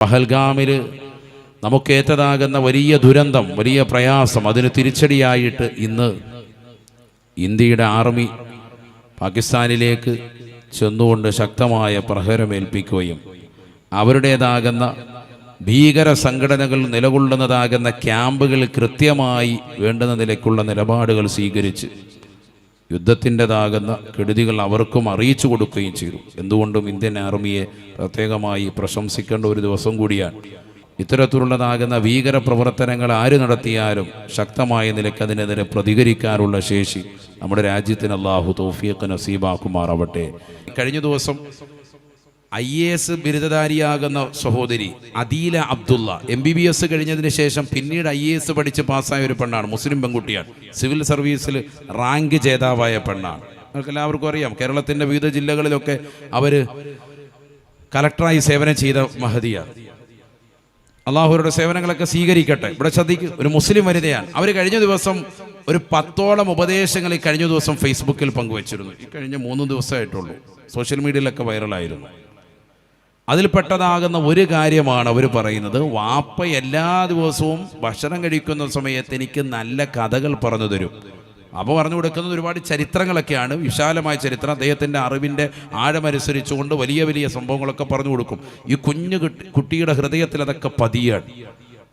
പഹൽഗാമിൽ നമുക്കേറ്റതാകുന്ന വലിയ ദുരന്തം വലിയ പ്രയാസം അതിന് തിരിച്ചടിയായിട്ട് ഇന്ന് ഇന്ത്യയുടെ ആർമി പാകിസ്ഥാനിലേക്ക് ചെന്നുകൊണ്ട് ശക്തമായ പ്രഹരമേൽപ്പിക്കുകയും അവരുടേതാകുന്ന ഭീകര സംഘടനകൾ നിലകൊള്ളുന്നതാകുന്ന ക്യാമ്പുകൾ കൃത്യമായി വേണ്ടുന്ന നിലയ്ക്കുള്ള നിലപാടുകൾ സ്വീകരിച്ച് യുദ്ധത്തിന്റെതാകുന്ന കെടുതികൾ അവർക്കും അറിയിച്ചു കൊടുക്കുകയും ചെയ്തു. എന്തുകൊണ്ടും ഇന്ത്യൻ ആർമിയെ പ്രത്യേകമായി പ്രശംസിക്കേണ്ട ഒരു ദിവസം കൂടിയാണ്. ഇത്തരത്തിലുള്ളതാകുന്ന ഭീകര പ്രവർത്തനങ്ങൾ ആര് നടത്തിയാലും ശക്തമായ നിലയ്ക്ക് അതിനെതിരെ പ്രതികരിക്കാനുള്ള ശേഷി നമ്മുടെ രാജ്യത്തിന് അള്ളാഹു തൗഫീഖ് നസീബാക്കുമാറാവട്ടെ. കഴിഞ്ഞ ദിവസം ഐ എ എസ് ബിരുദധാരിയാകുന്ന സഹോദരി Adeela Abdullah. M B B S കഴിഞ്ഞതിന് ശേഷം പിന്നീട് ഐ എ എസ് പഠിച്ച് പാസ്സായ ഒരു പെണ്ണാണ്. മുസ്ലിം പെൺകുട്ടിയാണ്. സിവിൽ സർവീസിൽ റാങ്ക് ജേതാവായ പെണ്ണാണ്. നിങ്ങൾക്ക് എല്ലാവർക്കും അറിയാം കേരളത്തിന്റെ വിവിധ ജില്ലകളിലൊക്കെ അവർ കലക്ടറായി സേവനം ചെയ്ത മഹതിയാണ്. അള്ളാഹുരുടെ സേവനങ്ങളൊക്കെ സ്വീകരിക്കട്ടെ. ഇവിടെ ശ്രദ്ധിക്കും ഒരു മുസ്ലിം വനിതയാണ്. അവർ കഴിഞ്ഞ ദിവസം ഒരു പത്തോളം ഉപദേശങ്ങൾ ഈ കഴിഞ്ഞ ദിവസം ഫേസ്ബുക്കിൽ പങ്കുവച്ചിരുന്നു. ഈ കഴിഞ്ഞ മൂന്ന് ദിവസമായിട്ടുള്ളൂ. സോഷ്യൽ മീഡിയയിലൊക്കെ വൈറലായിരുന്നു. അതിൽപ്പെട്ടതാകുന്ന ഒരു കാര്യമാണ് അവർ പറയുന്നത്. വാപ്പ എല്ലാ ദിവസവും ഭക്ഷണം കഴിക്കുന്ന സമയത്ത് എനിക്ക് നല്ല കഥകൾ പറഞ്ഞു തരും. അപ്പോൾ പറഞ്ഞു കൊടുക്കുന്നത് ഒരുപാട് ചരിത്രങ്ങളൊക്കെയാണ്. വിശാലമായ ചരിത്രം. അദ്ദേഹത്തിന്റെ അറിവിന്റെ ആഴമനുസരിച്ചുകൊണ്ട് വലിയ വലിയ സംഭവങ്ങളൊക്കെ പറഞ്ഞു കൊടുക്കും. ഈ കുഞ്ഞു കുട്ടിയുടെ ഹൃദയത്തിൽ അതൊക്കെ പതിയാണ്.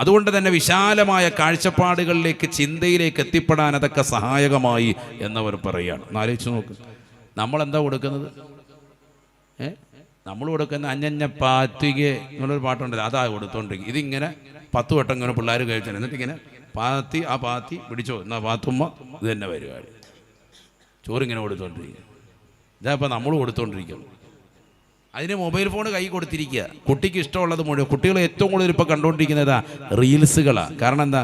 അതുകൊണ്ട് തന്നെ വിശാലമായ കാഴ്ചപ്പാടുകളിലേക്ക് ചിന്തയിലേക്ക് എത്തിപ്പെടാൻ അതൊക്കെ സഹായകമായി എന്നവർ പറയുകയാണ് ആലോചിച്ച് നോക്ക്. നമ്മളെന്താ കൊടുക്കുന്നത്? ഏ? നമ്മൾ കൊടുക്കുന്ന അഞ്ഞഞ്ഞ പാത്തിക എന്നുള്ളൊരു പാട്ടുണ്ടല്ലോ അതാ കൊടുത്തോണ്ടിരിക്കും. ഇതിങ്ങനെ പത്ത് വട്ടം ഇങ്ങനെ പിള്ളേർ കഴിച്ചു എന്നിട്ട് ഇങ്ങനെ പാത്തി ആ പാത്തി പിടിച്ചോ എന്നാ പാത്തുമ്മ ഇത് തന്നെ പരിപാടി. ചോറിങ്ങനെ കൊടുത്തോണ്ടിരിക്കുക ഇതാ ഇപ്പം നമ്മൾ കൊടുത്തോണ്ടിരിക്കുന്നു. അതിന് മൊബൈൽ ഫോൺ കൈ കൊടുത്തിരിക്കുക കുട്ടിക്ക് ഇഷ്ടമുള്ളത് മുഴുവൻ കുട്ടികൾ ഏറ്റവും കൂടുതൽ ഇപ്പോൾ കണ്ടുകൊണ്ടിരിക്കുന്നതാ റീൽസുകളാണ് കാരണം എന്താ?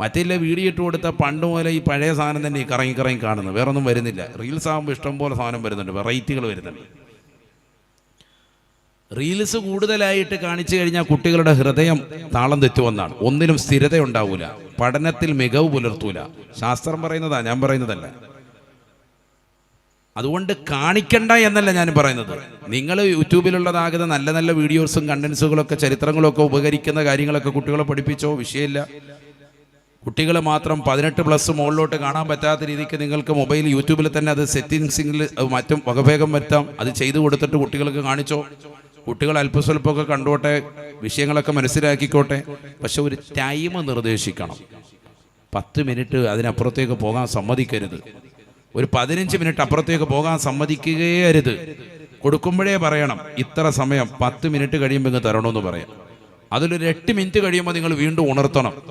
മറ്റേ വീഡിയോ ഇട്ട് കൊടുത്ത പണ്ട് മുതലേ ഈ പഴയ സാധനം തന്നെ ഈ കറങ്ങി കറങ്ങി കാണുന്നത്. വേറൊന്നും വരുന്നില്ല. റീൽസ് ആകുമ്പോൾ ഇഷ്ടം പോലെ സാധനം വരുന്നുണ്ട്. വെറൈറ്റികൾ വരുന്നുണ്ട്. റീൽസ് കൂടുതലായിട്ട് കാണിച്ചു കഴിഞ്ഞാൽ കുട്ടികളുടെ ഹൃദയം താളം തെറ്റുമെന്നാണ് ഒന്നിനും സ്ഥിരത ഉണ്ടാവൂല പഠനത്തിൽ മികവ് പുലർത്തൂല. ശാസ്ത്രം പറയുന്നതാ ഞാൻ പറയുന്നതല്ല. അതുകൊണ്ട് കാണിക്കണ്ട എന്നല്ല ഞാൻ പറയുന്നത്. നിങ്ങൾ യൂട്യൂബിലുള്ളതാകുന്ന നല്ല നല്ല വീഡിയോസും കണ്ടൻസുകളൊക്കെ ചരിത്രങ്ങളൊക്കെ ഉപകരിക്കുന്ന കാര്യങ്ങളൊക്കെ കുട്ടികളെ പഠിപ്പിച്ചോ? വിഷയമില്ല. കുട്ടികൾ മാത്രം പതിനെട്ട് പ്ലസ് മുകളിലോട്ട് കാണാൻ പറ്റാത്ത രീതിക്ക് നിങ്ങൾക്ക് മൊബൈൽ യൂട്യൂബിൽ തന്നെ അത് സെറ്റിങ്സിൽ മറ്റും വകഭേഗം വരുത്താം. അത് ചെയ്തു കൊടുത്തിട്ട് കുട്ടികൾക്ക് കാണിച്ചോ? കുട്ടികൾ അല്പസ്വല്പമൊക്കെ കണ്ടോട്ടെ വിഷയങ്ങളൊക്കെ മനസ്സിലാക്കിക്കോട്ടെ. പക്ഷെ ഒരു ടൈം നിർദ്ദേശിക്കണം. പത്ത് മിനിറ്റ് അതിനപ്പുറത്തേക്ക് പോകാൻ സമ്മതിക്കരുത്. ഒരു പതിനഞ്ച് മിനിറ്റ് അപ്പുറത്തേക്ക് പോകാൻ സമ്മതിക്കുകയേ അരുത്. കൊടുക്കുമ്പോഴേ പറയണം ഇത്ര സമയം പത്ത് മിനിറ്റ് കഴിയുമ്പോൾ ഇങ്ങ് തരണമെന്ന് പറയാം. അതിലൊരു എട്ട് മിനിറ്റ് കഴിയുമ്പോൾ നിങ്ങൾ വീണ്ടും ഉണർത്തണം.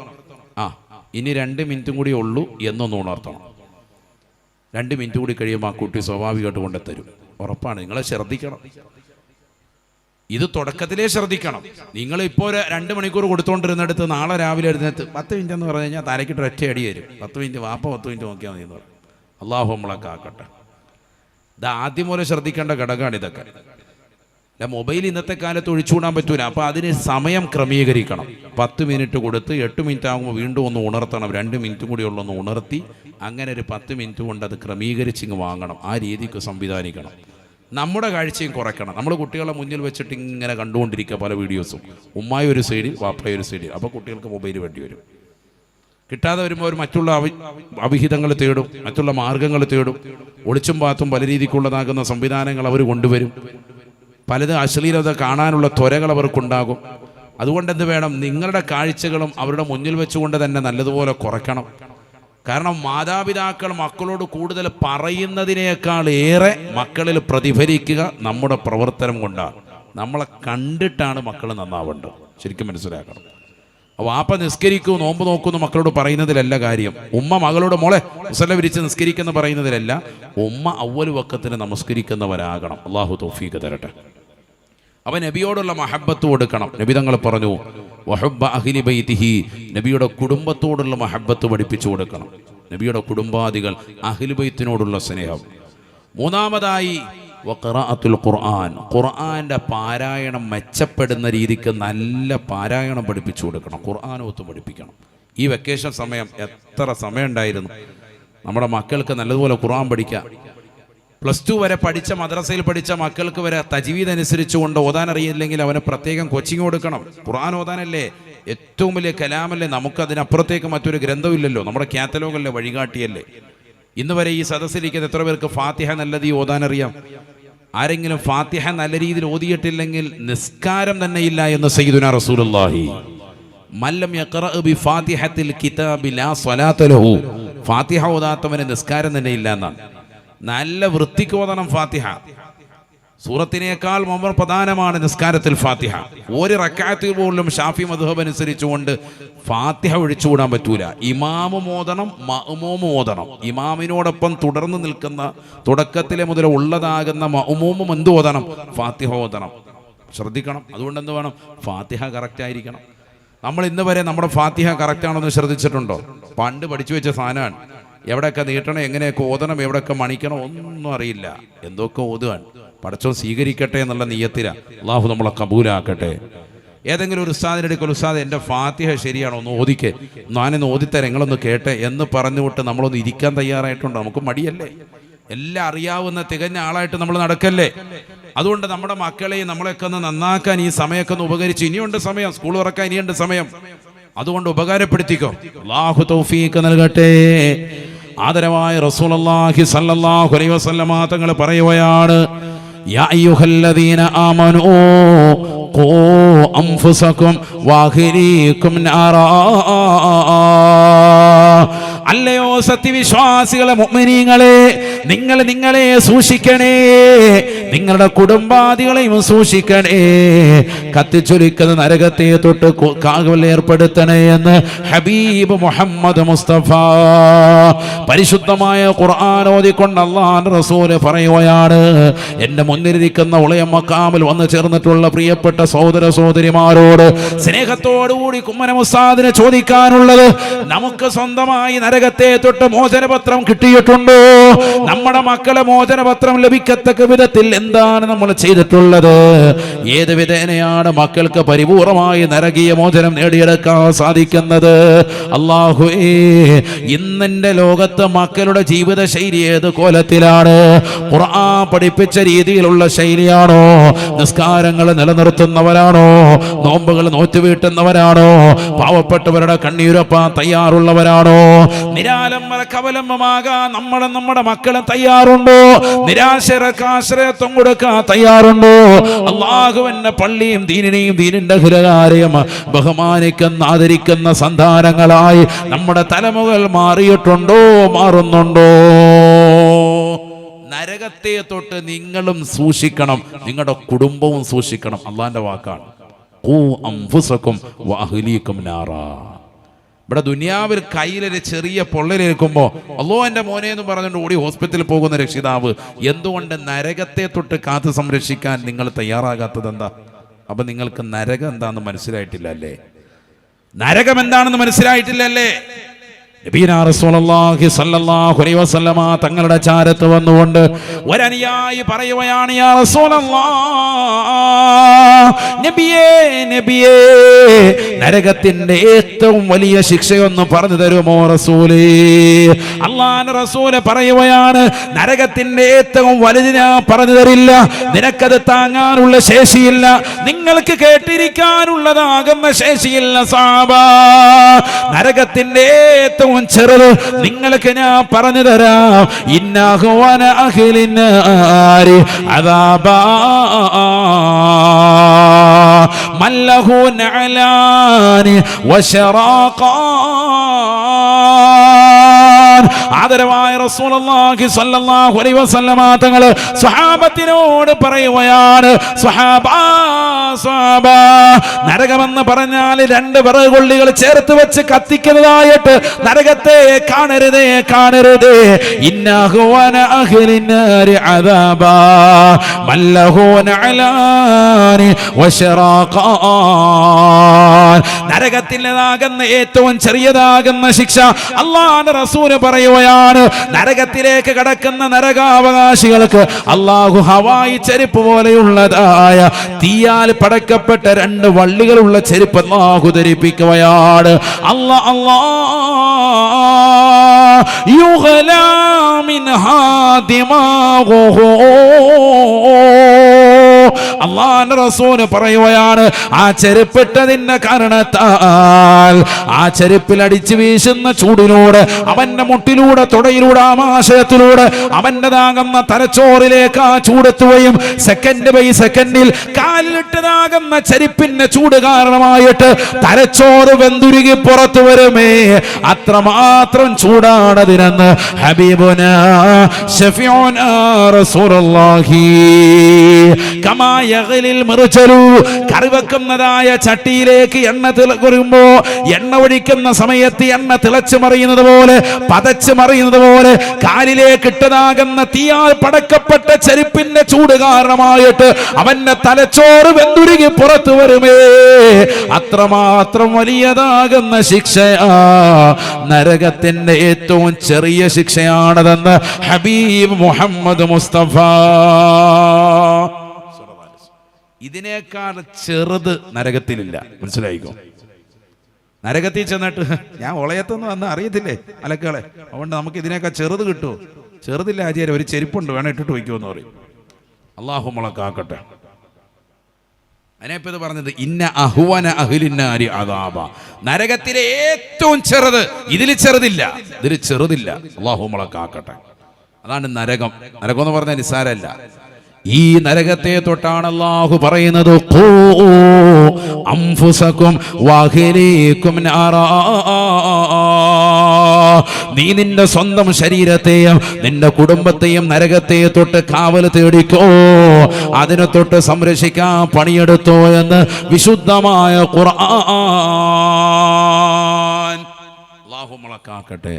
ആ ഇനി രണ്ട് മിനിറ്റും കൂടി ഉള്ളൂ എന്നൊന്ന് ഉണർത്തണം. രണ്ട് മിനിറ്റ് കൂടി കഴിയുമ്പോൾ ആ കുട്ടി സ്വാഭാവികമായിട്ട് കൊണ്ടുത്തരും. ഉറപ്പാണ് നിങ്ങളെ ശ്രദ്ധിക്കണം. ഇത് തുടക്കത്തിലേ ശ്രദ്ധിക്കണം. നിങ്ങൾ ഇപ്പോൾ ഒരു രണ്ട് മണിക്കൂർ കൊടുത്തുകൊണ്ടിരുന്നിടത്ത് നാളെ രാവിലെ എഴുന്നേത്ത് പത്ത് മിനിറ്റ് എന്ന് പറഞ്ഞു കഴിഞ്ഞാൽ തലക്കിട്ട് ഒറ്റ അടി വരും. പത്ത് മിനിറ്റ് വാപ്പ പത്ത് മിനിറ്റ് നോക്കിയാൽ മതി എന്ന് പറയും അള്ളാഹു നമ്മളൊക്കെ ആക്കട്ടെ ഇത് ആദ്യം പോലെ ശ്രദ്ധിക്കേണ്ട ഘടകമാണ് ഇതൊക്കെ. അല്ല മൊബൈൽ ഇന്നത്തെ കാലത്ത് ഒഴിച്ചുകൂടാൻ പറ്റൂല. അപ്പോൾ അതിന് സമയം ക്രമീകരിക്കണം. പത്ത് മിനിറ്റ് കൊടുത്ത് എട്ട് മിനിറ്റ് ആകുമ്പോൾ വീണ്ടും ഒന്ന് ഉണർത്തണം. രണ്ട് മിനിറ്റും കൂടി ഉള്ളൊന്ന് ഉണർത്തി അങ്ങനെ ഒരു പത്ത് മിനിറ്റ് കൊണ്ട് അത് ക്രമീകരിച്ചിങ്ങ് വാങ്ങണം. ആ രീതിക്ക് സംവിധാനിക്കണം. നമ്മുടെ കാഴ്ചയും കുറയ്ക്കണം. നമ്മൾ കുട്ടികളെ മുന്നിൽ വെച്ചിട്ട് ഇങ്ങനെ കണ്ടുകൊണ്ടിരിക്കുക പല വീഡിയോസും. ഉമ്മായി ഒരു സൈഡിൽ വാപ്പയ ഒരു സൈഡിൽ. അപ്പോൾ കുട്ടികൾക്ക് മൊബൈൽ വേണ്ടി വരും. കിട്ടാതെ വരുമ്പോൾ അവർ മറ്റുള്ള അവി അവിഹിതങ്ങൾ തേടും മറ്റുള്ള മാർഗങ്ങൾ തേടും. ഒളിച്ചും പാത്തും പല രീതിക്കുള്ളതാകുന്ന സംവിധാനങ്ങൾ അവർ കൊണ്ടുവരും. പലതും അശ്ലീലത കാണാനുള്ള ത്വരകൾ അവർക്കുണ്ടാകും. അതുകൊണ്ട് എന്ത് വേണം? നിങ്ങളുടെ കാഴ്ചകളും അവരുടെ മുന്നിൽ വെച്ചുകൊണ്ട് തന്നെ നല്ലതുപോലെ കുറയ്ക്കണം. കാരണം മാതാപിതാക്കൾ മക്കളോട് കൂടുതൽ പറയുന്നതിനേക്കാൾ ഏറെ മക്കളിൽ പ്രതിഫലിക്കുക നമ്മുടെ പ്രവർത്തനം കൊണ്ടാണ്. നമ്മളെ കണ്ടിട്ടാണ് മക്കൾ നന്നാവേണ്ടത്. ശരിക്കും മനസ്സിലാക്കണം. വാപ്പ നിസ്കരിക്കൂ നോമ്പ് നോക്കുന്നു മക്കളോട് പറയുന്നതിലല്ല കാര്യം. ഉമ്മ മകളോട് മോളെ മുസല്ല വിരിച്ച് നിസ്കരിക്കുന്ന പറയുന്നതിലല്ല. ഉമ്മ അവൽ വക്കത്തിന് നമസ്കരിക്കുന്നവരാകണം. അള്ളാഹു തോഫീക്ക് തരട്ടെ. അവൻ നബിയോടുള്ള മഹബത്ത് കൊടുക്കണം. നബി തങ്ങൾ പറഞ്ഞു വഹബ്ബ അഹ്ലി ബൈതിഹി. നബിയുടെ കുടുംബത്തോടുള്ള മഹബത്ത് പഠിപ്പിച്ചു കൊടുക്കണം. നബിയുടെ കുടുംബാദികൾ അഹ്ലു ബൈത്തിനോടുള്ള സ്നേഹം. മൂന്നാമതായി വഖറാഅത്തുൽ ഖുർആൻ. ഖുർആന്റെ പാരായണം മെച്ചപ്പെടുന്ന രീതിക്ക് നല്ല പാരായണം പഠിപ്പിച്ചു കൊടുക്കണം. ഖുർആാനോത്ത് പഠിപ്പിക്കണം. ഈ വെക്കേഷൻ സമയം എത്ര സമയം ഉണ്ടായിരുന്നു നമ്മുടെ മക്കൾക്ക് നല്ലതുപോലെ ഖുർആൻ പഠിക്കാം. പ്ലസ് ടു വരെ പഠിച്ച മദ്രസയിൽ പഠിച്ച മക്കൾക്ക് വരെ തജ്വീദ് അനുസരിച്ചുകൊണ്ട് ഓതാൻ അറിയില്ലെങ്കിൽ അവന് പ്രത്യേകം കോച്ചിങ് കൊടുക്കണം. ഖുർആൻ ഓതാനല്ലേ? ഏറ്റവും വലിയ കലാമല്ലേ? നമുക്ക് അതിനപ്പുറത്തേക്ക് മറ്റൊരു ഗ്രന്ഥമില്ലല്ലോ. നമ്മുടെ കാറ്റലോഗല്ലേ വഴികാട്ടിയല്ലേ. ഇന്ന് വരെ ഈ സദസ്സിലിരിക്കുന്ന എത്ര പേർക്ക് ഫാത്തിഹ നല്ലത് ഈ ഓതാനറിയാം? ആരെങ്കിലും ഫാത്തിഹ നല്ല രീതിയിൽ ഓതിയിട്ടില്ലെങ്കിൽ നിസ്കാരം തന്നെ ഇല്ല എന്ന് സയ്യിദുന റസൂലുള്ളാഹി. മല്ലം ബി ഫാത്തിഹത്തിൽ ഫാത്തിഹ ഓതാത്തവന് നിസ്കാരം തന്നെ ഇല്ല എന്നാണ്. നല്ല വൃത്തിക്ക് ഓതണം ഫാത്തിഹ. സൂറത്തിനേക്കാൾ മുമ്പ് പ്രധാനമാണ് നിസ്കാരത്തിൽ ഫാത്തിഹ. ഒരു റക്കാത്തിൽ പോലും ഷാഫി മധുഹബ് അനുസരിച്ചുകൊണ്ട് ഫാത്തിഹ ഒഴിച്ചുകൂടാൻ പറ്റൂല. ഇമാമ് മോദണം മഹുമോമു ഓതണം. ഇമാമിനോടൊപ്പം തുടർന്ന് നിൽക്കുന്ന തുടക്കത്തിലെ മുതൽ ഉള്ളതാകുന്ന മഅ്മൂമും എന്ത് ഓതണം? ഫാത്തിഹ ഓതണം. ശ്രദ്ധിക്കണം. അതുകൊണ്ട് എന്ത് വേണം? ഫാത്തിഹ കറക്റ്റ് ആയിരിക്കണം. നമ്മൾ ഇന്ന് വരെ നമ്മുടെ ഫാത്തിഹ കറക്റ്റ് ആണോ എന്ന് ശ്രദ്ധിച്ചിട്ടുണ്ടോ? പണ്ട് പഠിച്ചു വെച്ച സാധനമാണ്. എവിടെയൊക്കെ നീട്ടണം എങ്ങനെയൊക്കെ ഓതണം എവിടെയൊക്കെ മണിക്കണം ഒന്നും അറിയില്ല. എന്തൊക്കെ ഓതുവാൻ? പടച്ചോ സ്വീകരിക്കട്ടെ എന്നുള്ള നീയത്തില. അള്ളാഹു നമ്മളെ കബൂലാക്കട്ടെ. ഏതെങ്കിലും ഒരു ഉസ്താദിന്റെ അടുക്കൽ ഉസ്താദ് എന്റെ ഫാത്തിഹ ശരിയാണോ? ഒന്ന് ഓദിക്കെ ഞാനൊന്ന് ഓദിത്തരാം നിങ്ങളൊന്ന് കേട്ടെ. എന്ന് പറഞ്ഞുവിട്ട് നമ്മളൊന്ന് ഇരിക്കാൻ തയ്യാറായിട്ടുണ്ട്. നമുക്ക് മടിയല്ലേ? എല്ലാം അറിയാവുന്ന തികഞ്ഞ ആളായിട്ട് നമ്മൾ നടക്കല്ലേ? അതുകൊണ്ട് നമ്മുടെ മക്കളെയും നമ്മളെയൊക്കെ ഒന്ന് നന്നാക്കാൻ ഈ സമയമൊക്കെ ഒന്ന് ഉപകരിച്ച് ഇനിയുണ്ട് സമയം. സ്കൂൾ തുറക്കാൻ ഇനിയുണ്ട് സമയം. അതുകൊണ്ട് ഉപകാരപ്പെടുത്തിക്കോ. അള്ളാഹു തൗഫീഖ് നൽകട്ടെ. ആദരവായ റസൂലുള്ളാഹി സല്ലല്ലാഹു അലൈഹി വസല്ലമ തങ്ങൾ പറയുകയാണ് യാ അയ്യുഹല്ലദീന ആമനൂ ഖൂ അൻഫുസകും വാഹിരീകും നാറാ. അല്ലയോ സത്യവിശ്വാസികളെ മുഅ്മിനീങ്ങളെ നിങ്ങൾ നിങ്ങളെ സൂക്ഷിക്കണേ. നിങ്ങളുടെ കുടുംബാദികളെയും സൂക്ഷിക്കണേ. കത്തിച്ചൊലിക്കുന്ന നരകത്തെ തൊട്ട് കു- ഏർപ്പെടുത്തണേ എന്ന് ഹബീബ് മുഹമ്മദ് മുസ്തഫ പരിശുദ്ധമായ ഖുർആൻ ഓതിക്കൊണ്ട് അള്ളാഹ് റസൂൽ പറയുകയാണ്. എന്റെ മുന്നിലിരിക്കുന്ന ഉളയ മക്കാമിൽ വന്നു ചേർന്നിട്ടുള്ള പ്രിയപ്പെട്ട സഹോദര സഹോദരിമാരോട് സ്നേഹത്തോടുകൂടി കുമ്മന ഉസ്താദിനെ ചോദിക്കാനുള്ളത് നമുക്ക് സ്വന്തമായി നരകത്തെ തൊട്ട് മോചനപത്രം കിട്ടിയിട്ടുണ്ടോ? നമ്മുടെ മക്കളെ മോചനപത്രം ലഭിക്കത്തക്ക വിധത്തിൽ എന്താണ് നമ്മൾ ചെയ്തിട്ടുള്ളത്? ഏത് വിധേനയാണ് മക്കൾക്ക് പരിപൂർണമായി നരകീയ മോചനം നേടിയെടുക്കാൻ സാധിക്കുന്നത്? അള്ളാഹുവേ ഇന്നെ ലോകത്ത് മക്കളുടെ ജീവിത ശൈലി ഏത് കോലത്തിലാണ്? ഖുർആൻ പഠിപ്പിച്ച രീതിയിലുള്ള ശൈലിയാണോ? നിസ്കാരങ്ങൾ നിലനിർത്തുന്നവരാണോ? നോമ്പുകൾ നോറ്റുവീട്ടുന്നവരാണോ? പാവപ്പെട്ടവരുടെ കണ്ണീരൊപ്പാൻ തയ്യാറുള്ളവരാണോ? നിരാലംബര കവലംബമാകാൻ നമ്മളെ നമ്മുടെ മക്കളെ തയ്യാറുണ്ടോ? നിരാശരക്ക് ആശ്രയത്വം കൊടുക്കാൻ തയ്യാറുണ്ടോ? അള്ളാഹുവിന്റെ പള്ളിയും ദീനിനെയും ദീനിന്റെ ഹിരകാരെയും ബഹുമാനിക്കുന്ന ആദരിക്കുന്ന സന്താനങ്ങളായി നമ്മുടെ തലമുകൾ മാറിയിട്ടുണ്ടോ? മാറുന്നുണ്ടോ? നരകത്തെ തൊട്ട് നിങ്ങളും സൂക്ഷിക്കണം. നിങ്ങളുടെ കുടുംബവും സൂക്ഷിക്കണം. അള്ളാന്റെ വാക്കാണ് ും. നാറാ. ഇവിടെ ദുനിയാവിൽ കയ്യിലൊരു ചെറിയ പൊള്ളലേൽക്കുമ്പോൾ അല്ലോ എന്റെ മോനെ എന്ന് പറഞ്ഞുകൊണ്ട് ഓടി ഹോസ്പിറ്റലിൽ പോകുന്ന രക്ഷിതാവ് എന്തുകൊണ്ട് നരകത്തെ തൊട്ട് കാത്തു സംരക്ഷിക്കാൻ നിങ്ങൾ തയ്യാറാകാത്തത് എന്താ? അപ്പൊ നിങ്ങൾക്ക് നരകം എന്താണെന്ന് മനസ്സിലായിട്ടില്ല അല്ലേ നരകം എന്താണെന്ന് മനസ്സിലായിട്ടില്ല തങ്ങളുടെ ചാരത്ത് വന്നുകൊണ്ട് ഒരനുയായി പറയുകയാണ് നരകത്തിന്റെ ഏറ്റവും വലിയ ശിക്ഷയൊന്ന് പറഞ്ഞു തരുമോ റസൂലേ? അള്ളാഹ് റസൂൽ പറയുകയാണ് നരകത്തിന്റെ ഏറ്റവും വലുത് ഞാൻ പറഞ്ഞു തരില്ല നിനക്കത് താങ്ങാനുള്ള ശേഷിയില്ല നിങ്ങൾക്ക് കേട്ടിരിക്കാനുള്ളതാകുന്ന ശേഷിയില്ല സാബ. നരകത്തിന്റെ ഏറ്റവും ചെറുത്. നിങ്ങൾക്ക് ഞാൻ പറഞ്ഞു തരാം. ഇന്നാഹുവാന അഖിലിന് അദാബാ മല്ലഹു നഅലാനി വശറാഖാൻ. ആദരവായ റസൂലുള്ളാഹി സ്വല്ലല്ലാഹു അലൈഹി വസല്ലമ തങ്ങൾ സ്വഹാബത്തിനോട് പറയുകയാണ് സ്വഹാബാ സ്വഹാബാ. നരകമെന്ന് പറഞ്ഞാൽ രണ്ട് വിറകുള്ളികൾ ചേർത്ത് വെച്ച് കത്തിക്കുന്നതായിട്ട് നരകത്തെ കാണരുതേ കാണരുതേ. ഇന്നഹുവന അഹ്ലിന്നാരി അദാബാ. മല്ലഹു അലാനി വശറാഖാൻ നരകത്തിലേതാകുന്ന ഏറ്റവും ചെറിയതാകുന്ന ശിക്ഷ അള്ളാഹ് റസൂൽ പറയുകയാണ്. നരകത്തിലേക്ക് കടക്കുന്ന നരകാവകാശികൾക്ക് അള്ളാഹു ഹവായി ചെരുപ്പ് പോലെയുള്ളതായ തീയാൽ പടക്കപ്പെട്ട രണ്ട് വള്ളികളുള്ള ചെരുപ്പ് അള്ളാഹു ധരിപ്പിക്കുകയാണ്. അല്ലാ അല്ലാ يغلى منها دماغه അള്ളാന്റെ റസൂല് പറയുകയാണ് ആ ചെരുപ്പിട്ടതിന്റെ കാരണത്താൽ ആ ചെരുപ്പിൽ അടിച്ചു വീശുന്ന ചൂടിലൂടെ അവന്റെ മുട്ടിലൂടെ തുടയിലൂടെ ആമാശയത്തിലൂടെ അവന്റേതാകുന്ന തലച്ചോറിലേക്ക് ആ ചൂടെത്തുകയും സെക്കൻഡ് ബൈ സെക്കൻഡിൽ കാലിലിട്ടതാകുന്ന ചെരുപ്പിന്റെ ചൂട് കാരണമായിട്ട് തലച്ചോറ് വെന്തുരുകി പുറത്തു വരുമേ അത്രമാത്രം ചൂടാണതിനെന്ന് ഹബീബുന ഷഫിഉന റസൂലുള്ളാഹി. കമാ യഗ്ലിൽ മർജലു കറി വെക്കുന്നതായ ചട്ടിയിലേക്ക് എണ്ണ തിളക്കുമ്പോൾ എണ്ണ ഒഴിക്കുന്ന സമയത്ത് എണ്ണ തിളച്ചു മറിയുന്നത് പോലെ പതച്ച് മറിയുന്നത് പോലെ കാലിലേക്ക് ഇട്ടതാകുന്ന തീയാൽ പടക്കപ്പെട്ട ചെരുപ്പിന്റെ ചൂട് കാരണമായിട്ട് അവന്റെ തലച്ചോറ് വെന്തുരുകി പുറത്തു വരുമേ. അത്രമാത്രം വലിയതാകുന്ന ശിക്ഷയാ നരകത്തിന്റെ ഏറ്റവും ചെറിയ ശിക്ഷയാണതെന്ന് ഹബീബ് മുഹമ്മദ് മുസ്തഫ. ഇതിനേക്കാൾ ചെറുത് നരകത്തിലില്ല. മനസ്സിലായിക്കോ? നരകത്തിൽ ചെന്നിട്ട് ഞാൻ ഒളയത്തൊന്നും അന്ന് അറിയത്തില്ലേ? അലക്കുകളെ അതുകൊണ്ട് നമുക്ക് ഇതിനേക്കാൾ ചെറുത് കിട്ടുമോ? ചെറുതില്ല ആചാര്യ ഒരു ചെരുപ്പുണ്ട് വേണം ഇട്ടിട്ട് വയ്ക്കുമെന്ന് പറയും. അള്ളാഹു മുളക്കാക്കട്ടെ അതിനെപ്പോ ഇത് പറഞ്ഞത് ഇന്ന അഹുവന അഹിലിന്നാരി അതാബ നരകത്തിലെ ഏറ്റവും ചെറുത് ഇതിൽ ചെറുതില്ല. ഇതിൽ ചെറുതില്ല. അള്ളാഹു മുളക്കാക്കട്ടെ അതാണ് നരകം. നരകം എന്ന് പറഞ്ഞാൽ നിസ്സാരല്ല ഈ നരകത്തെ തൊട്ടാണ് അള്ളാഹു പറയുന്നത് അംഫുസക്കും വാഹിലേക്കും നാറാ. നീ നിന്റെ സ്വന്തം ശരീരത്തെയും നിന്റെ കുടുംബത്തെയും നരകത്തെയും തൊട്ട് കാവൽ തേടിക്കോ. അതിനെ തൊട്ട് സംരക്ഷിക്കാൻ പണിയെടുത്തോ എന്ന് വിശുദ്ധമായ ഖുർആൻ. അള്ളാഹു മുളക്കാക്കട്ടെ.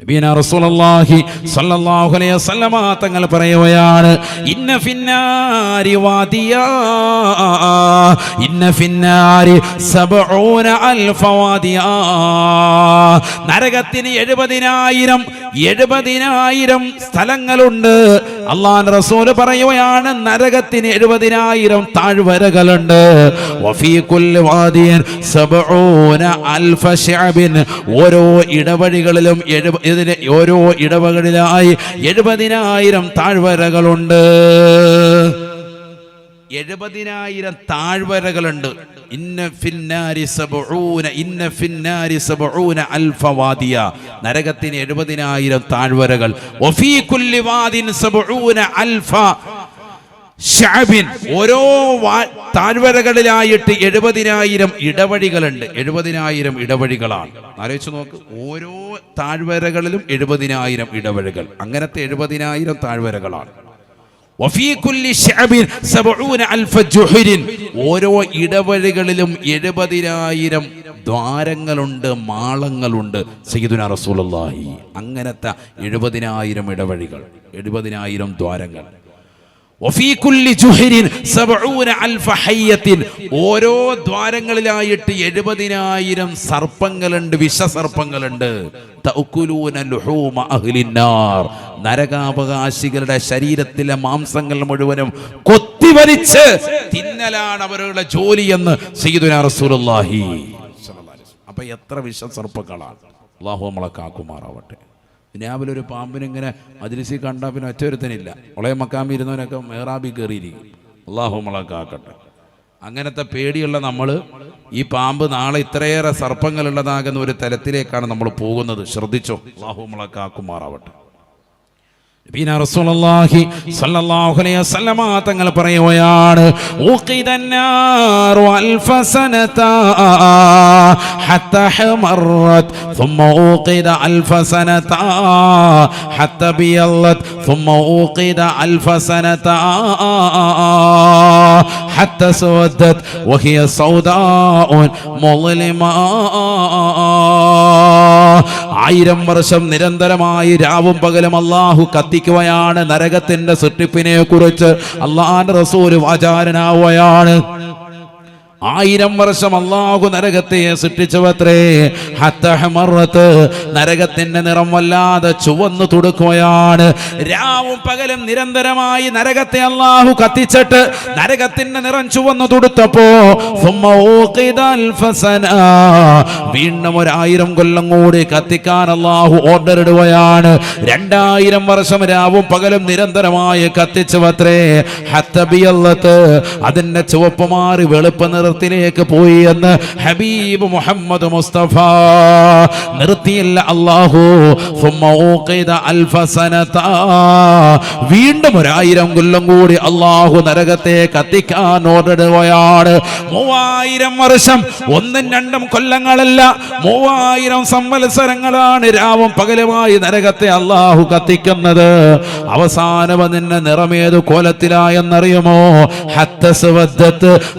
നബീന റസൂലുള്ളാഹി സ്വല്ലല്ലാഹു അലൈഹി വസല്ലമ തങ്ങൾ പറയുകയാണ് ഇന്ന ഫിന്നാരി വാദിയാ ഇന്ന ഫിന്നാരി സബഊന അൽഫ നരകത്തിന് എഴുപതിനായിരം എഴുപതിനായിരം സ്ഥലങ്ങളുണ്ട്. അള്ളാഹ് റസൂൽ പറയുകയാണ് നരകത്തിന് എഴുപതിനായിരം താഴ്വരകളുണ്ട്. ഓരോ ഇടവഴികളിലും എഴുപ ഇതിന് ഓരോ ഇടവകളിലായി എഴുപതിനായിരം താഴ്വരകളുണ്ട്. എഴുപതിനായിരം താഴ്വരകളുണ്ട്. ഇന്ന ഫിന്നാരി സബഊന ഇന്ന ഫിന്നാരി സബഊന അൽഫ വാദിയ. നരകത്തിന് എഴുപതിനായിരം താഴ്വരകൾ. വഫീ കുല്ലി വാദിൻ സബഊന അൽഫ. ഷഅബിൻ ഓരോ താഴ്വരകളിലായിട്ട് എഴുപതിനായിരം ഇടവഴികളുണ്ട്. എഴുപതിനായിരം ഇടവഴികളാണ്. ആലോചിച്ച് നോക്ക്. ഓരോ താഴ്വരകളിലും എഴുപതിനായിരം ഇടവഴികൾ. അങ്ങനത്തെ എഴുപതിനായിരം താഴ്വരകളാണ്. ഓരോ ഇടവഴികളിലും എഴുപതിനായിരം ദ്വാരങ്ങളുണ്ട് മാളങ്ങളുണ്ട്. സയ്യിദുന റസൂലുള്ളാഹി. അങ്ങനത്തെ എഴുപതിനായിരം ഇടവഴികൾ എഴുപതിനായിരം ദ്വാരങ്ങൾ. ഓരോ ദ്വാരങ്ങളിലായിട്ട് എഴുപതിനായിരം സർപ്പങ്ങളുണ്ട് വിഷസർപ്പങ്ങളുണ്ട്. നരകാവകാശികളുടെ ശരീരത്തിലെ മാംസങ്ങൾ മുഴുവനും കൊത്തിവലിച്ച് തിന്നലാണ് അവരുടെ ജോലി എന്ന് അപ്പൊ എത്ര വിഷസർപ്പങ്ങളാണ്? അള്ളാഹു നമ്മളെ കാക്കുമാറാവട്ടെ. രാവിലെ ഒരു പാമ്പിനിങ്ങനെ മജിലിസി കണ്ടാൽ പിന്നെ ഒറ്റൊരുത്തനില്ല. ഒളയ മക്കാമി ഇരുന്നവനൊക്കെ മേറാബി കയറിയിരിക്കും. അള്ളാഹു മുളക്കാക്കട്ടെ കാക്കട്ടെ. അങ്ങനത്തെ പേടിയുള്ള നമ്മൾ ഈ പാമ്പ് നാളെ ഇത്രയേറെ സർപ്പങ്ങളുള്ളതാകുന്ന ഒരു തലത്തിലേക്കാണ് നമ്മൾ പോകുന്നത്. ശ്രദ്ധിച്ചോ? അള്ളാഹു നമ്മളെ കാക്കുമാറാവട്ടെ നബീന റസൂലുള്ളാഹി സ്വല്ലല്ലാഹു അലൈഹി വസല്ലമ തങ്ങൾ പറയുകയാണ് ഊഖിദന്നാറു അൽഫ സനത ഹത്ത ഹമറത് ثم اوقد الف سنه حتى بيضت ثم اوقد الف سنه حتى سودت وهي سوداء مظلمه ആയിരം വർഷം നിരന്തരമായി രാവും പകലും അള്ളാഹു കത്തിക്കുകയാണ് നരകത്തിന്റെ സൃഷ്ടിപ്പിനെ കുറിച്ച്. അള്ളാഹാന്റെ റസൂൽ വാചാരനാവുകയാണ് ആയിരം വർഷം അള്ളാഹു നരകത്തെ സൃഷ്ടിച്ചവത്രേ. ഹത്തഹമറത്ത് നരകത്തിന്റെ നിറം വല്ലാതെ ചുവന്നു തുടുക്കുകയാണ്. രാവും പകലും നിരന്തരമായി നരകത്തെ അള്ളാഹു കത്തിച്ചിട്ട് നരകത്തിന്റെ നിറം ചുവന്നു തുടുത്തപ്പോ വീണ്ടും ഒരായിരം കൊല്ലം കൂടി കത്തിക്കാൻ അള്ളാഹു ഓർഡർ ഇടുകയാണ്. രണ്ടായിരം വർഷം രാവും പകലും നിരന്തരമായി കത്തിച്ചവത്രേ. ഹത്തബിയല്ലത്ത് അതിന്റെ ചുവപ്പ് മാറി വെളുപ്പ് നിറ പർവതത്തിലേക്ക് പോയി എന്ന് ഹബീബ് മുഹമ്മദ് മുസ്തഫ നിർത്തിയില്ല. അള്ളാഹു വീണ്ടും ഒരായിരം കൊല്ലം കൂടി അള്ളാഹു നരകത്തെ കത്തിക്കാൻ ഓർഡിടുകയാണ് മൂവായിരം വർഷം ഒന്നും രണ്ടും കൊല്ലങ്ങളല്ല മൂവായിരം സംവത്സരങ്ങളാണ് രാവും പകലുമായി നരകത്തെ അള്ളാഹു കത്തിക്കുന്നത്. അവസാനം നിന്നെ നിറമേത് കോലത്തിലായെന്നറിയുമോ? ഹത്തസ്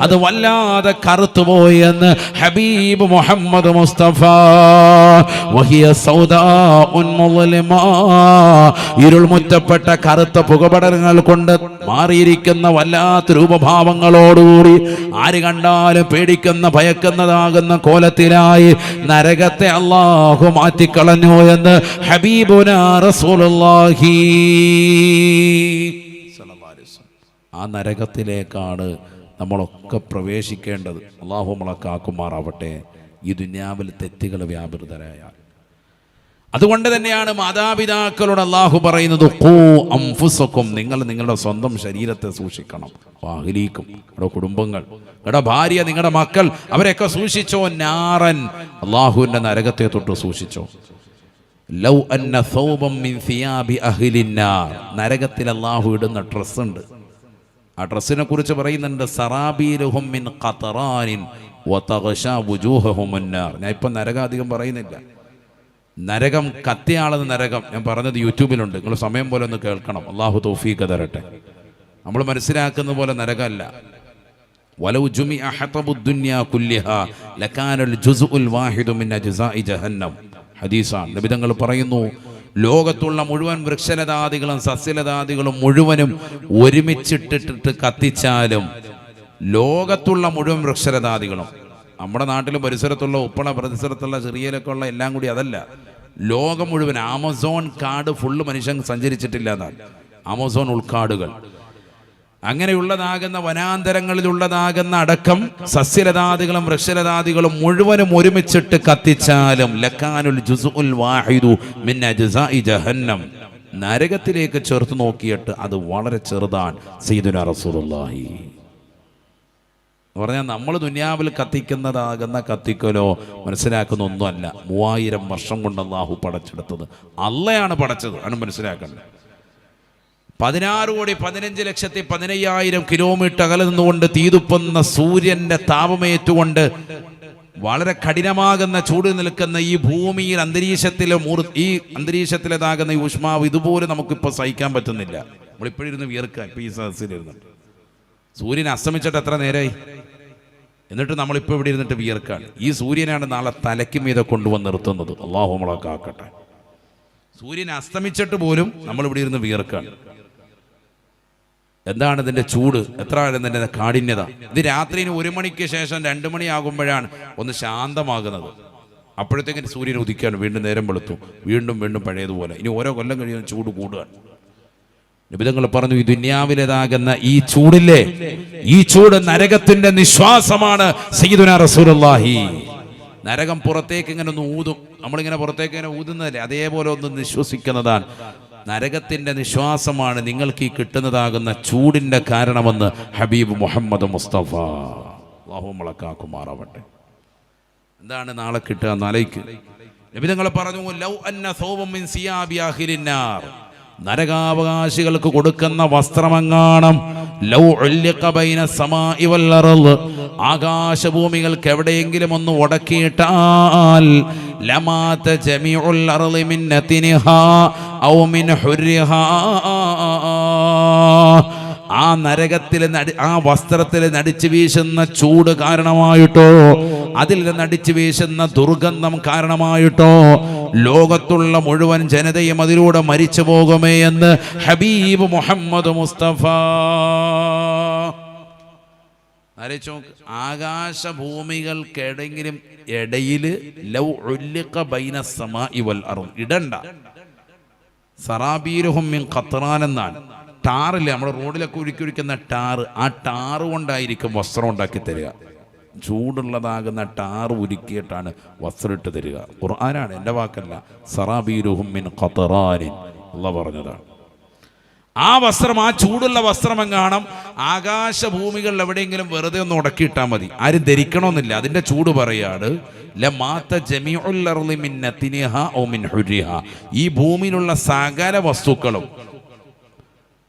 അത് വല്ലാതെ കറുത്തുപോയി എന്ന് ഹബീബ് മുഹമ്മദ് മുസ്തഫ. വഹിയ സൗദാ ഉന്മുലിമാ ഇരുൾ മുറ്റപ്പെട്ട കറുത്ത പുകപടങ്ങൾ കൊണ്ട് മാറിയിരിക്കുന്ന വല്ലാത്ത രൂപഭാവങ്ങളോടുകൂടി ആര് കണ്ടാലും പേടിക്കുന്ന ഭയക്കുന്നതാകുന്ന കോലത്തിലായി നരകത്തെ അള്ളാഹു മാറ്റിക്കളഞ്ഞു എന്ന് ഹബീബുന റസൂലുള്ളാഹി. ആ നരകത്തിലേക്കാണ് നമ്മളൊക്കെ പ്രവേശിക്കേണ്ടത് അള്ളാഹു നമ്മളെ കാക്കുമാറാവട്ടെ. ഈ ദുന്യാവിൽ തെറ്റുകൾ വ്യാപൃതരായാൽ അതുകൊണ്ട് തന്നെയാണ് മാതാപിതാക്കളോട് അള്ളാഹു പറയുന്നത് കോ അംഫുസക്കും നിങ്ങൾ നിങ്ങളുടെ സ്വന്തം ശരീരത്തെ സൂക്ഷിക്കണം. വാഹിലീക്കും. നിങ്ങളുടെ കുടുംബങ്ങൾ. നിങ്ങളുടെ ഭാര്യ നിങ്ങളുടെ മക്കൾ അവരെയൊക്കെ സൂക്ഷിച്ചോ? നാറൻ. അള്ളാഹുവിന്റെ നരകത്തെ തൊട്ട് സൂക്ഷിച്ചോ? ലൗ അന്ന സൗബം മിൻ സിയാബി അഹ്ലിന്നാർ. നരകത്തിൽ അള്ളാഹു ഇടുന്ന ഡ്രസ് ഉണ്ട് ആ ഡ്രസ്സിനെ കുറിച്ച് പറയുന്നുണ്ട് സറാബിൻ അന്നാർ. ഞാൻ ഇപ്പം നരകം അധികം പറയുന്നില്ല. നരകം കത്തിയാളെന്ന് നരകം ഞാൻ പറഞ്ഞത് യൂട്യൂബിലുണ്ട്. നിങ്ങൾ സമയം പോലെ ഒന്ന് കേൾക്കണം. അള്ളാഹു തൗഫീഖ് തരട്ടെ. നമ്മൾ മനസ്സിലാക്കുന്ന പോലെ നരകമല്ല ഹദീസാണ്. നബി തങ്ങൾ പറയുന്നു ലോകത്തുള്ള മുഴുവൻ വൃക്ഷലതാദികളും സസ്യലതാദികളും മുഴുവനും ഒരുമിച്ചിട്ടിട്ട് കത്തിച്ചാലും ലോകത്തുള്ള മുഴുവൻ വൃക്ഷലതാദികളും നമ്മുടെ നാട്ടിൽ പരിസരത്തുള്ള ഉപ്പള പരിസരത്തുള്ള ചെറിയലൊക്കെ ഉള്ള എല്ലാം കൂടി അതല്ല. ലോകം മുഴുവൻ ആമസോൺ കാട് ഫുള്ള് മനുഷ്യൻ സഞ്ചരിച്ചിട്ടില്ല എന്നാണ്. ആമസോൺ ഉൾക്കാടുകൾ. അങ്ങനെയുള്ളതാകുന്ന വനാന്തരങ്ങളിലുള്ളതാകുന്ന അടക്കം സസ്യലതാദികളും വൃക്ഷലതാദികളും മുഴുവനും ഒരുമിച്ചിട്ട് കത്തിച്ചാലും ലക്കാനുൽ വാഹിദു ജഹന്നം. നരകത്തിലേക്ക് ചേർത്ത് നോക്കിയിട്ട് അത് വളരെ ചെറുതാണ് സയ്യിദുന റസൂലുള്ളാഹി. പറഞ്ഞാൽ നമ്മൾ ദുനിയാവിൽ കത്തിക്കുന്നതാകുന്ന കത്തിക്കലോ മനസ്സിലാക്കുന്ന ഒന്നുമല്ല മൂവായിരം വർഷം കൊണ്ട് അള്ളാഹു പടച്ചെടുത്തത്. അള്ളയാണ് പടച്ചത്. ആണ് മനസ്സിലാക്കേണ്ടത്. പതിനാറ് കോടി പതിനഞ്ച് ലക്ഷത്തി പതിനയ്യായിരം കിലോമീറ്റർ അകലെ നിന്നുകൊണ്ട് തീതുപ്പുന്ന സൂര്യന്റെ താപമേറ്റുകൊണ്ട് വളരെ കഠിനമാകുന്ന ചൂട് നിൽക്കുന്ന ഈ ഭൂമിയിൽ അന്തരീക്ഷത്തിലെ ഈ അന്തരീക്ഷത്തിലേതാകുന്ന ഈ ഊഷ്മാവ് ഇതുപോലെ നമുക്കിപ്പോൾ സഹിക്കാൻ പറ്റുന്നില്ല. നമ്മളിപ്പോഴിരുന്ന് വിയർക്കുക ഇപ്പൊ ഈ സദസ്സിലിരുന്നിട്ട് സൂര്യൻ അസ്തമിച്ചിട്ട് എത്ര നേരമായി എന്നിട്ട് നമ്മളിപ്പോൾ ഇവിടെ ഇരുന്നിട്ട് വിയർക്കാണ്. ഈ സൂര്യനാണ് നാളെ തലയ്ക്ക് മീതെ കൊണ്ടുവന്ന് നിർത്തുന്നത്. അള്ളാഹുമളൊക്കെ കാക്കട്ടെ. സൂര്യൻ അസ്തമിച്ചിട്ട് പോലും നമ്മളിവിടെ ഇരുന്ന് വിയർക്കാണ്. എന്താണ് ഇതിന്റെ ചൂട്? എത്രയാണ് ഇതിന്റെ കാഠിന്യത? ഇത് രാത്രിന് ഒരു മണിക്ക് ശേഷം രണ്ട് മണിയാകുമ്പോഴാണ് ഒന്ന് ശാന്തമാകുന്നത്. അപ്പോഴത്തേക്കും സൂര്യൻ ഉദിക്കുകയാണ് വീണ്ടും നേരം വെളുത്തു. വീണ്ടും വീണ്ടും പഴയതുപോലെ. ഇനി ഓരോ കൊല്ലം കഴിയുന്ന ചൂട് കൂടുകയാണ് നിബിതങ്ങൾ പറഞ്ഞു ഈ ദുന്യാവിലേതാകുന്ന ഈ ചൂടില്ലേ? ഈ ചൂട് നരകത്തിന്റെ നിശ്വാസമാണ് സയ്യിദുന റസൂലുള്ളാഹി. നരകം പുറത്തേക്ക് ഇങ്ങനെ ഒന്ന് ഊതും. നമ്മളിങ്ങനെ പുറത്തേക്ക് ഇങ്ങനെ ഊതുന്നതല്ലേ? അതേപോലെ ഒന്ന് നിശ്വസിക്കുന്നതാണ്. നരകത്തിന്റെ നിശ്വാസമാണ് നിങ്ങൾക്ക് ഈ കിട്ടുന്നതാകുന്ന ചൂടിന്റെ കാരണമെന്ന് ഹബീബ് മുഹമ്മദ് മുസ്തഫ. അള്ളാഹുമളക്കാക്കുമാറാവട്ടെ എന്താണ് നാളെ കിട്ടുക നലയ്ക്ക് നിങ്ങൾ പറഞ്ഞു ലൗ അന്ന സോവം നരകാവകാശികൾക്ക് കൊടുക്കുന്ന വസ്ത്രമങ്ങാണം ലൗ ഒല്യക്കബൈന ബൈന ഇവല്ലറൽ ആകാശഭൂമികൾക്ക് എവിടെയെങ്കിലും ഒന്ന് ഉടക്കിയിട്ടാൽ ലമാത ജമീഉൽ അർളി മിൻ നതിനിഹാ ആ നരകത്തിൽ ആ വസ്ത്രത്തിൽ നടിച്ചു വീശുന്ന ചൂട് കാരണമായിട്ടോ അതിൽ നടിച്ചു വീശുന്ന ദുർഗന്ധം കാരണമായിട്ടോ ലോകത്തുള്ള മുഴുവൻ ജനതയും അതിലൂടെ മരിച്ചു പോകുമേ എന്ന് ഹബീബ് മുഹമ്മദ് മുസ്തഫ. ആലോചിച്ച് ആകാശഭൂമികൾക്കിടെങ്കിലും ഇടയിൽ ലൗ ഉല്ലിഖ ബൈന ഇടണ്ട. സറാബീരുഹും മിൻ ഖത്റാൻ എന്നാണ്. ടാറില്ലേ നമ്മുടെ റോഡിലൊക്കെ ഉരുക്കി ഉരുക്കുന്ന ടാറ്. ആ ടാറ് കൊണ്ടായിരിക്കും വസ്ത്രം ഉണ്ടാക്കി തരിക. ചൂടുള്ളതാകുന്ന ടാറ് ഉരുക്കിയിട്ടാണ് വസ്ത്രം ഇട്ട് തരിക. ഖുർആനാണ് എന്റെ വാക്കല്ല. സറാബീരുഹും മിൻ ഖത്റാനിൻ അല്ല പറഞ്ഞതാണ്. ആ വസ്ത്രം ആ ചൂടുള്ള വസ്ത്രം എങ്ങാണം ആകാശഭൂമികളിൽ എവിടെയെങ്കിലും വെറുതെ ഒന്ന് ഉടക്കിയിട്ടാൽ മതി. ആരും ധരിക്കണമെന്നില്ല. അതിന്റെ ചൂട് പറയാണ്. ഈ ഭൂമിയിലുള്ള സകല വസ്തുക്കളും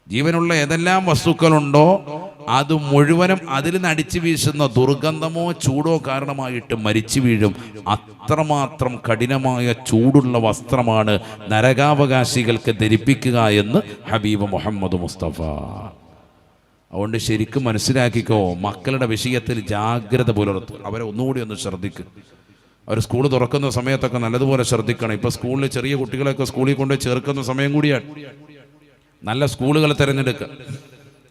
ജീവനുള്ള ഏതെല്ലാം വസ്തുക്കളുണ്ടോ അത് മുഴുവനും അതിൽ നിന്ന് അടിച്ചു വീശുന്ന ദുർഗന്ധമോ ചൂടോ കാരണമായിട്ട് മരിച്ചു വീഴും. അത്രമാത്രം കഠിനമായ ചൂടുള്ള വസ്ത്രമാണ് നരകാവകാശികൾക്ക് ധരിപ്പിക്കുക എന്ന് ഹബീബ് മുഹമ്മദ് മുസ്തഫ. അതുകൊണ്ട് ശരിക്കും മനസ്സിലാക്കിക്കോ മക്കളുടെ വിഷയത്തിൽ ജാഗ്രത പുലർത്തും അവരെ ഒന്നുകൂടി ഒന്ന് ശ്രദ്ധിക്കും. അവർ സ്കൂൾ തുറക്കുന്ന സമയത്തൊക്കെ നല്ലതുപോലെ ശ്രദ്ധിക്കണം. ഇപ്പൊ സ്കൂളിൽ ചെറിയ കുട്ടികളെയൊക്കെ സ്കൂളിൽ കൊണ്ട് ചേർക്കുന്ന സമയം കൂടിയാണ്. നല്ല സ്കൂളുകൾ തിരഞ്ഞെടുക്കുക.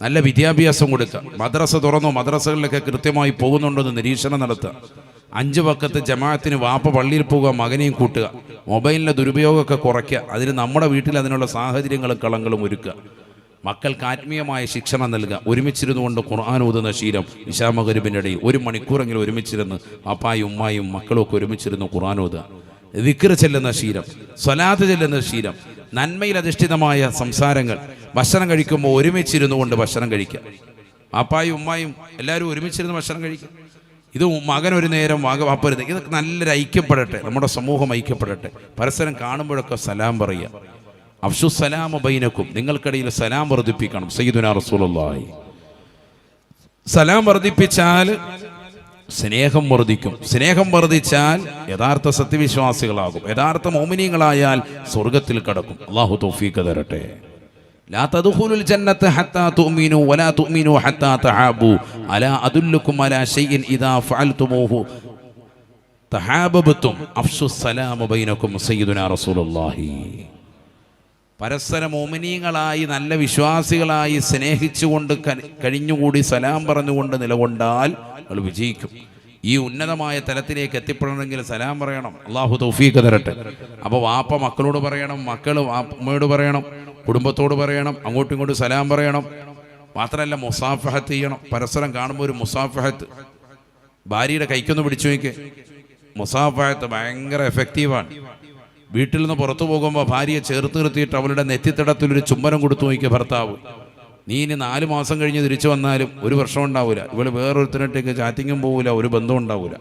നല്ല വിദ്യാഭ്യാസം കൊടുക്കുക. മദ്രസ തുറന്നു മദ്രസകളിലൊക്കെ കൃത്യമായി പോകുന്നുണ്ടെന്ന് നിരീക്ഷണം നടത്തുക. അഞ്ച് പക്കത്ത് ജമാഅത്തിന് വാപ്പ പള്ളിയിൽ പോവുക മകനെയും കൂട്ടുക. മൊബൈലിന്റെ ദുരുപയോഗമൊക്കെ കുറയ്ക്കുക. അതിന് നമ്മുടെ വീട്ടിൽ അതിനുള്ള സാഹചര്യങ്ങളും കളങ്ങളും ഒരുക്കുക. മക്കൾക്ക് ആത്മീയമായ ശിക്ഷണം നൽകുക. ഒരുമിച്ചിരുന്നുകൊണ്ട് ഖുർആൻ ഊതുന്ന ശീലം ഇഷാമകരുവിന്റെ ഇടയിൽ ഒരു മണിക്കൂറെങ്കിലും ഒരുമിച്ചിരുന്ന് അപ്പായും ഉമ്മായും മക്കളും ഒക്കെ ഒരുമിച്ചിരുന്ന് ഖുർആൻ ഊതുക. വിക്ര ചെല്ലുന്ന ശീലം സ്വലാത്ത് ചെല്ലുന്ന ശീലം നന്മയിൽ അധിഷ്ഠിതമായ സംസാരങ്ങൾ. ഭക്ഷണം കഴിക്കുമ്പോൾ ഒരുമിച്ചിരുന്നു കൊണ്ട് ഭക്ഷണം കഴിക്കുക പാപ്പായും ഉമ്മായും എല്ലാവരും ഒരുമിച്ചിരുന്ന് ഭക്ഷണം കഴിക്കുക ഇത് മകൻ ഒരു നേരം വാഗ വാപ്പരുത്. ഇതൊക്കെ നല്ലൊരു ഐക്യപ്പെടട്ടെ. നമ്മുടെ സമൂഹം ഐക്യപ്പെടട്ടെ. പരസ്പരം കാണുമ്പോഴൊക്കെ സലാം പറയുക. അഫ്ഷു സലാം ബൈനക്കും. നിങ്ങൾക്കിടയിൽ സലാം വർദ്ധിപ്പിക്കണം. സയ്യിദുന റസൂലുള്ളാഹി. സലാം വർദ്ധിപ്പിച്ചാൽ സ്നേഹം വർദ്ധിക്കും സ്നേഹം വർദ്ധിച്ചാൽ യഥാർത്ഥ സത്യവിശ്വാസികളാകും യഥാർത്ഥ മോമിനിയങ്ങളായാൽ സ്വർഗത്തിൽ കടക്കും അള്ളാഹു തൗഫീഖ് തരട്ടെ لا تدخلوا الجنة حتى تؤمنوا ولا تؤمنوا حتى تحابوا ألا أدلكم على شيء إذا فعلتموه تحاببتم أفشوا السلام بينكم سيدنا رسول الله പരസ്പര മോമിനീയങ്ങളായി നല്ല വിശ്വാസികളായി സ്നേഹിച്ചുകൊണ്ട് കഴിഞ്ഞുകൂടി സലാം പറഞ്ഞുകൊണ്ട് നിലകൊണ്ടാൽ നമ്മൾ വിജയിക്കും. ഈ ഉന്നതമായ തലത്തിലേക്ക് എത്തിപ്പെടണമെങ്കിൽ സലാം പറയണം. അള്ളാഹു തൗഫീഖ് തരട്ടെ. അപ്പോൾ വാപ്പ മക്കളോട് പറയണം മക്കൾ അമ്മയോട് പറയണം കുടുംബത്തോട് പറയണം അങ്ങോട്ടും ഇങ്ങോട്ടും സലാം പറയണം. മാത്രമല്ല മുസാഫഹത്ത് ചെയ്യണം. പരസ്പരം കാണുമ്പോൾ ഒരു മുസാഫഹത്ത്. ഭാര്യയുടെ കൈക്കൊന്ന് പിടിച്ചു നോക്കി മുസാഫഹത്ത് ഭയങ്കര എഫക്റ്റീവാണ് വീട്ടിൽ നിന്ന് പുറത്തു പോകുമ്പോൾ ഭാര്യയെ ചേർത്ത് നിർത്തിയിട്ട് അവളുടെ നെറ്റിത്തടത്തിൽ ഒരു ചുംബനം കൊടുത്തു നോക്കിയ ഭർത്താവ് നീ ഇനി നാല് മാസം കഴിഞ്ഞ് തിരിച്ചു വന്നാലും ഒരു വർഷം ഉണ്ടാവില്ല ഇവൾ വേറൊരുത്തരട്ടേക്ക് ചാറ്റിങ്ങും പോവില്ല ഒരു ബന്ധവും ഉണ്ടാവില്ല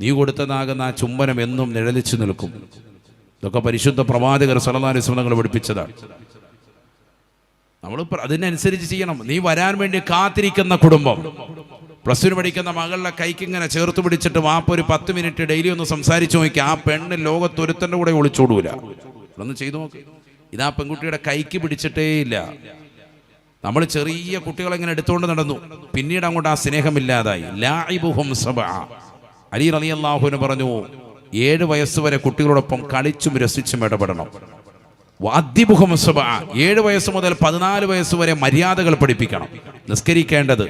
നീ കൊടുത്തതാകുന്ന ആ ചുംബനം എന്നും നിഴലിച്ചു നിൽക്കും. ഇതൊക്കെ പരിശുദ്ധ പ്രവാചകർ സലനാരിസ്മങ്ങൾ പഠിപ്പിച്ചതാണ്. നമ്മൾ അതിനനുസരിച്ച് ചെയ്യണം. നീ വരാൻ വേണ്ടി കാത്തിരിക്കുന്ന കുടുംബം. പ്ലസ് ടു പഠിക്കുന്ന മകളുടെ കൈക്ക് ഇങ്ങനെ ചേർത്ത് പിടിച്ചിട്ട് വാപ്പ ഒരു പത്ത് മിനിറ്റ് ഡെയിലി ഒന്ന് സംസാരിച്ചു നോക്കി ആ പെണ്ണ് ലോകത്തൊരുത്തന്റെ കൂടെ ഒളിച്ചോടൂല. ഒന്ന് ചെയ്തു നോക്ക്. ഇതാ പെൺകുട്ടിയുടെ കൈക്ക് പിടിച്ചിട്ടേ ഇല്ല. നമ്മൾ ചെറിയ കുട്ടികളെ ഇങ്ങനെ എടുത്തുകൊണ്ട് നടന്നു. പിന്നീട് അങ്ങോട്ട് ആ സ്നേഹമില്ലാതായി. ലായിബുഹും സബ അലി റലി അള്ളാഹുവിന് പറഞ്ഞു ഏഴ് വയസ്സ് വരെ കുട്ടികളോടൊപ്പം കളിച്ചും രസിച്ചും ഇടപെടണം. വാദ്യബുഹം സഭ ഏഴ് വയസ്സ് മുതൽ പതിനാല് വയസ്സ് വരെ മര്യാദകൾ പഠിപ്പിക്കണം. നിസ്കരിക്കേണ്ടത്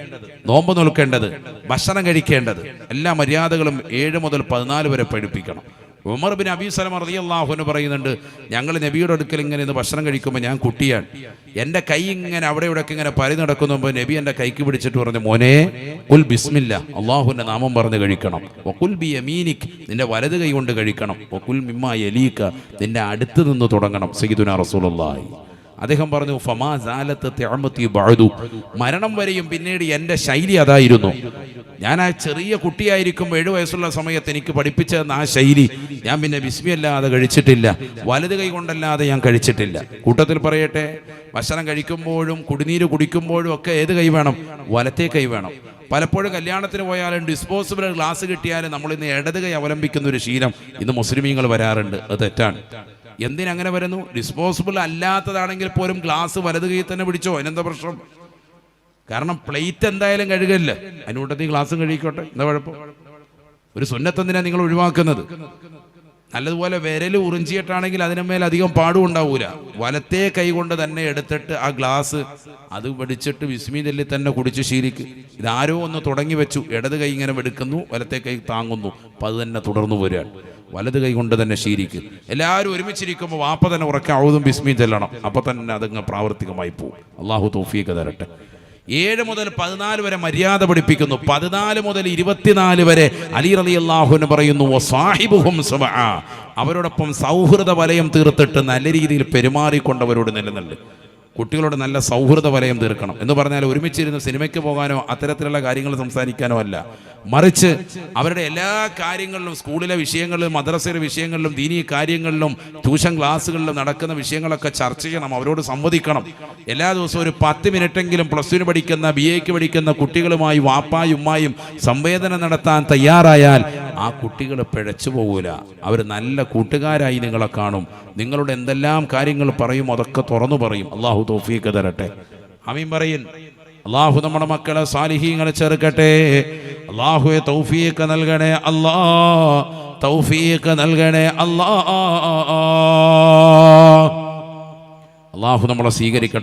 നോമ്പ് നോൽക്കേണ്ടത് ഭക്ഷണം കഴിക്കേണ്ടത് എല്ലാ മര്യാദകളും ഏഴ് മുതൽ പതിനാല് വരെ പഠിപ്പിക്കണം. ഉമർ ബിൻ അബി സലം റളിയല്ലാഹുവിന് പറയുന്നുണ്ട് ഞങ്ങൾ നബിയുടെ അടുക്കൽ ഇങ്ങനെ ഇന്ന് ഭക്ഷണം കഴിക്കുമ്പോൾ ഞാൻ കുട്ടിയാണ്. എന്റെ കൈ ഇങ്ങനെ അവിടെ ഇവിടെയൊക്കെ ഇങ്ങനെ പരി നടക്കുന്നു നബി എന്റെ കൈക്ക് പിടിച്ചിട്ട് പറഞ്ഞു മോനെ കുൽ ബിസ്മില്ല അള്ളാഹുവിന്റെ നാമം പറഞ്ഞ് കഴിക്കണം. ഒക്കുൽ ബി യമീനിക് നിന്റെ വലത് കൈ കൊണ്ട് കഴിക്കണം. ഒക്കുൽ മിമ്മ എലീക്ക നിന്റെ അടുത്ത് നിന്ന് തുടങ്ങണം. സയ്യിദുന റസൂലുള്ളാഹി. അദ്ദേഹം പറഞ്ഞു ഫമാ മരണം വരെയും പിന്നീട് എന്റെ ശൈലി അതായിരുന്നു. ഞാൻ ആ ചെറിയ കുട്ടിയായിരിക്കും ഏഴ് വയസ്സുള്ള സമയത്ത് എനിക്ക് പഠിപ്പിച്ച ആ ശൈലി. ഞാൻ പിന്നെ വിസ്മിയല്ലാതെ കഴിച്ചിട്ടില്ല. വലത് കൈ കൊണ്ടല്ലാതെ ഞാൻ കഴിച്ചിട്ടില്ല. കൂട്ടത്തിൽ പറയട്ടെ ഭക്ഷണം കഴിക്കുമ്പോഴും കുടിനീര് കുടിക്കുമ്പോഴും ഒക്കെ ഏത് കൈ വേണം? വലത്തേ കൈ വേണം. പലപ്പോഴും കല്യാണത്തിന് പോയാലും ഡിസ്പോസിബിൾ ഗ്ലാസ് കിട്ടിയാലും നമ്മൾ ഇന്ന് ഇടത് കൈ അവലംബിക്കുന്ന ഒരു ശീലം ഇന്ന് മുസ്ലിമീങ്ങൾ വരാറുണ്ട്. അത് തെറ്റാണ്. എന്തിനങ്ങനെ വരുന്നു? ഡിസ്പോസിബിൾ അല്ലാത്തതാണെങ്കിൽ പോലും ഗ്ലാസ് വലത് കൈ തന്നെ പിടിച്ചോ? അതിനെന്താ പ്രശ്നം? കാരണം പ്ലേറ്റ് എന്തായാലും കഴുകല്ല അതിനൂട്ടത്തിൽ ഗ്ലാസും കഴുകിക്കോട്ടെ. എന്താ കുഴപ്പം? ഒരു സുന്നത്തെന്തിനാണ് നിങ്ങൾ ഒഴിവാക്കുന്നത്? നല്ലതുപോലെ വിരൽ ഉറിഞ്ചിയിട്ടാണെങ്കിൽ അതിനുമേൽ അധികം പാടും ഉണ്ടാവൂല. വലത്തെ കൈ കൊണ്ട് തന്നെ എടുത്തിട്ട് ആ ഗ്ലാസ് അത് വെടിച്ചിട്ട് വിസ്മീതല്ലി തന്നെ കുടിച്ച് ശീലിക്ക്. ഇതാരോ ഒന്ന് തുടങ്ങി വെച്ചു. ഇടത് കൈ ഇങ്ങനെ വെടുക്കുന്നു വലത്തെ കൈ താങ്ങുന്നു. അപ്പം അത് തന്നെ തുടർന്നു വരികയാണ്. വലത് കൈ കൊണ്ട് തന്നെ ശീലിക്കും. എല്ലാവരും ഒരുമിച്ചിരിക്കുമ്പോൾ വാപ്പ തന്നെ ഉറക്കെ ഔതും ബിസ്മിയും ചെല്ലണം. അപ്പോൾ തന്നെ അതങ്ങ് പ്രാവർത്തികമായി പോകും അള്ളാഹു തോഫിയൊക്കെ തരട്ടെ. ഏഴ് മുതൽ പതിനാല് വരെ മര്യാദ പഠിപ്പിക്കുന്നു. പതിനാല് മുതൽ ഇരുപത്തിനാല് വരെ അലി അലി അള്ളാഹുവിന് പറയുന്നു സാഹിബുഹും അവരോടൊപ്പം സൗഹൃദ വലയം തീർത്തിട്ട് നല്ല രീതിയിൽ പെരുമാറിക്കൊണ്ടവരോട് നിലനില്ല്. കുട്ടികളോട് നല്ല സൗഹൃദ വലയം തീർക്കണം. എന്ന് പറഞ്ഞാൽ ഒരുമിച്ചിരുന്ന് സിനിമയ്ക്ക് പോകാനോ അത്തരത്തിലുള്ള കാര്യങ്ങൾ സംസാരിക്കാനോ അല്ല. മറിച്ച് അവരുടെ എല്ലാ കാര്യങ്ങളിലും സ്കൂളിലെ വിഷയങ്ങളിലും മദ്രസയിലെ വിഷയങ്ങളിലും ദീനീ കാര്യങ്ങളിലും ട്യൂഷൻ ക്ലാസ്സുകളിലും നടക്കുന്ന വിഷയങ്ങളൊക്കെ ചർച്ച ചെയ്യണം അവരോട് സംവദിക്കണം. എല്ലാ ദിവസവും ഒരു പത്ത് മിനിറ്റെങ്കിലും പ്ലസ് ടുവിന് പഠിക്കുന്ന ബി എക്ക് പഠിക്കുന്ന കുട്ടികളുമായി വാപ്പായും ഉമ്മായും സംവേദനം നടത്താൻ തയ്യാറായാൽ ആ കുട്ടികൾ പിഴച്ചു പോകൂല. അവർ നല്ല കൂട്ടുകാരായി നിങ്ങളെ കാണും. നിങ്ങളുടെ എന്തെല്ലാം കാര്യങ്ങൾ പറയും അതൊക്കെ തുറന്നു പറയും. അള്ളാഹു തോഫീക്ക് തരട്ടെ. അമീൻ പറയും അള്ളാഹു നമ്മുടെ മക്കളെ സാലിഹീങ്ങളെ ചേർക്കട്ടെ അള്ളാഹുയെ തൗഫീക്ക് നൽകണേ അല്ലാ. തൗഫീക്ക് നൽകണേ അല്ലാ. അള്ളാഹു നമ്മളെ സ്വീകരിക്കട്ടെ.